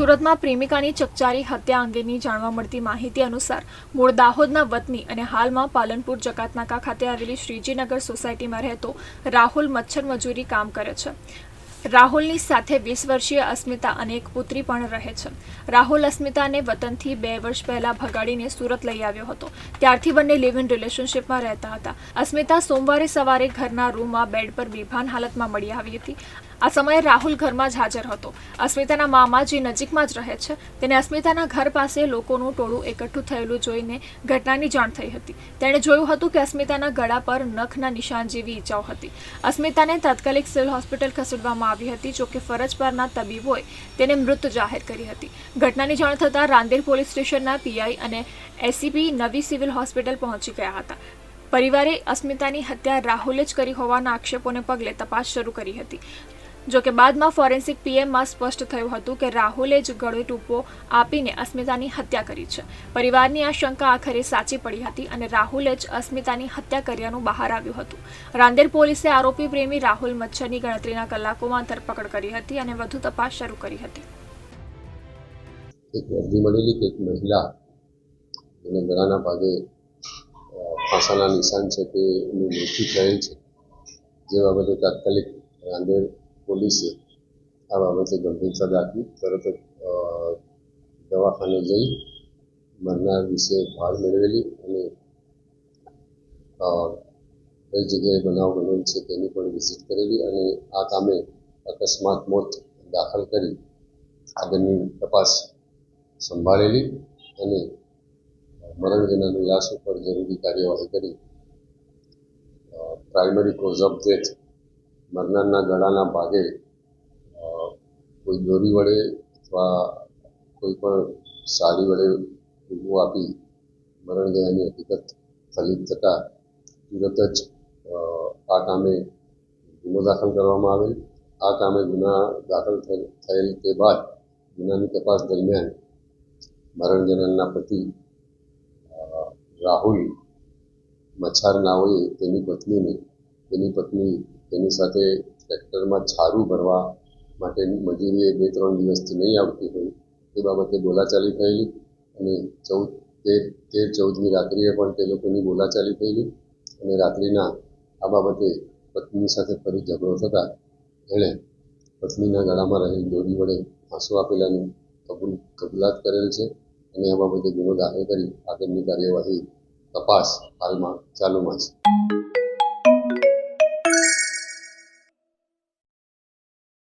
સુરતમાં પ્રેમિકાની ચકચારી હત્યા અંગેની જાણવા મળતી માહિતી અનુસાર મૂળ દાહોદના વતની અને હાલમાં પાલનપુર જકાતનાકા ખાતે આવેલી શ્રીજીનગર સોસાયટીમાં રહેતો રાહુલ મચ્છર મજૂરી કામ કરે છે. રાહુલની સાથે વીસ વર્ષીય અસ્મિતા અને એક પુત્રી પણ રહે છે. રાહુલ અસ્મિતાને વતનથી બે વર્ષ પહેલા ભગાડીને સુરત લઈ આવ્યો હતો. ત્યારથી બંને લિવ ઇન રિલેશનશિપમાં રહેતા હતા. અસ્મિતા સોમવારે સવારે ઘરના રૂમમાં બેડ પર બેભાન હાલતમાં મળી આવી હતી. આ સમયે રાહુલ ઘરમાં જ હાજર હતો. અસ્મિતાના મામા જે નજીકમાં જ રહે છે, તેને અસ્મિતાના ઘર પાસે લોકોનું ટોળું એકઠું થયેલું જોઈને ઘટનાની જાણ થઈ હતી. તેણે જોયું હતું કે અસ્મિતાના ગળા પર નખના નિશાન જેવી ઈજાઓ હતી. અસ્મિતાને તાત્કાલિક સિવિલ હોસ્પિટલ ખસેડવામાં આવી હતી જોકે ફરજ પરના તબીબોએ તેને મૃત જાહેર કરી હતી. ઘટનાની જાણ થતાં રાંદેર પોલીસ સ્ટેશનના પીઆઈ અને એસીપી નવી સિવિલ હોસ્પિટલ પહોંચી ગયા હતા. પરિવારે અસ્મિતાની હત્યા રાહુલે જ કરી હોવાના આક્ષેપોને પગલે તપાસ શરૂ કરી હતી. જોકે બાદમાં ફોરેન્સિક પીએમમાં સ્પષ્ટ થયું હતું કે રાહુલે જ ગળે ટૂંપો આપીને અસ્મિતાની હત્યા કરી છે. પરિવારની આ શંકા આખરે સાચી પડી હતી અને રાહુલે જ અસ્મિતાની હત્યા કર્યાનું બહાર આવ્યું હતું. રાંદેર પોલીસે આરોપી પ્રેમી રાહુલ મચ્છરની ગણતરીના કલાકોમાં ધરપકડ કરી હતી અને વધુ તપાસ શરૂ કરી હતી. એક અરજી મળેલી કે એક મહિલા એને ગળાના ભાગે ફાંસાના નિશાન છે તે એનું મૃત્યુ થયેલ છે. જે બાબતે તાત્કાલિક રાંદેર પોલીસે આ બાબતે ગંભીરતા દાખવી તરત દવાખાને જઈ મરનાર વિશે ભાળ મેળવેલી અને કઈ જગ્યાએ બનાવ બનેલ છે તેની પણ વિઝિટ કરેલી અને આ કામે અકસ્માત મોત દાખલ કરી આગળની તપાસ સંભાળેલી અને મરણ જનારની લાશ ઉપર જરૂરી કાર્યવાહી કરી પ્રાઇમરી કોઝ ઓફ ડેથ મરનારના ગળાના ભાગે કોઈ દોરી વડે અથવા કોઈ પણ સાડી વડે ઊભું આપી મરણ ગયાની હકીકત ફલિત થતાં તુરત જ આ કામે ગુનો દાખલ કરવામાં આવેલ. આ કામે ગુના દાખલ થયેલ- તે બાદ ગુનાની તપાસ દરમિયાન મરણ જનારના પતિ રાહુલ મચ્છાર નાઓએ તેની પત્નીને તેની પત્ની તેની સાથે ટ્રેક્ટરમાં છારું ભરવા માટેની મજૂરીએ બે, ત્રણ દિવસથી નહીં આવતી હોય તે બાબતે બોલાચાલી થયેલી અને ચૌદ તેર તેર ચૌદમી રાત્રિએ પણ તે લોકોની બોલાચાલી થયેલી અને રાત્રિના આ બાબતે પત્ની સાથે ફરી ઝઘડો થતાં એણે પત્નીના ગળામાં રહેલી દોરી વડે ફાંસો આપેલાની કબૂલ, કબૂલાત કરેલ છે અને આ બાબતે ગુનો દાખલ કરી આગળની કાર્યવાહી તપાસ હાલમાં ચાલુમાં છે.